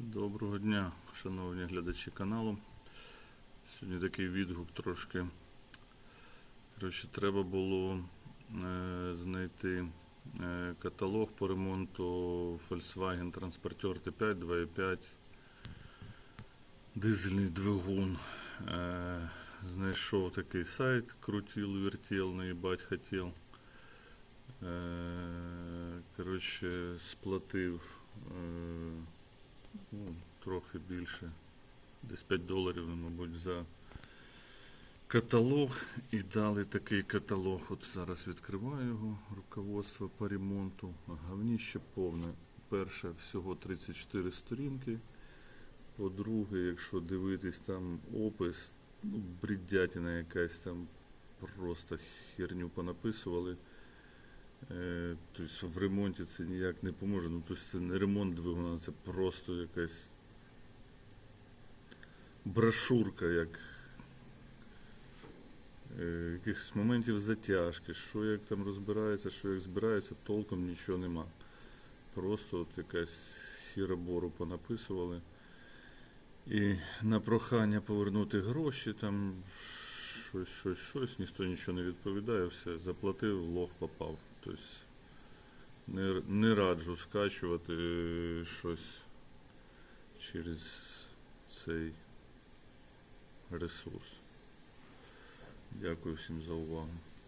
Доброго дня, шановні глядачі каналу. Сьогодні такий відгук трошки. Коротше, треба було е, знайти е, каталог по ремонту Volkswagen Transporter T5 2.5 дизельний двигун. Е, знайшов такий сайт, крутил, вертел, наїбать хотів. Е, коротше, сплатив. Е, трохи більше, десь 5 доларів, мабуть, за каталог. І дали такий каталог. От зараз відкриваю його, руководство по ремонту. Говніще повне. Перше всього 34 сторінки. По-друге, якщо дивитись там опис, ну, бредятина якась там просто херню понаписували. Тобто в ремонті це ніяк не поможе. Ну, тобто це не ремонт двигуна, це просто якась брошурка, як е, якихось моментів затяжки, що як там розбирається, що як збирається, толком нічого нема. Просто от якась хіробору понаписували. І на прохання повернути гроші, там щось, щось, щось, ніхто нічого не відповідає, все, заплатив, лох попав. Тобто не, не раджу скачувати е, щось через цей ресурс. Дякую всім за увагу.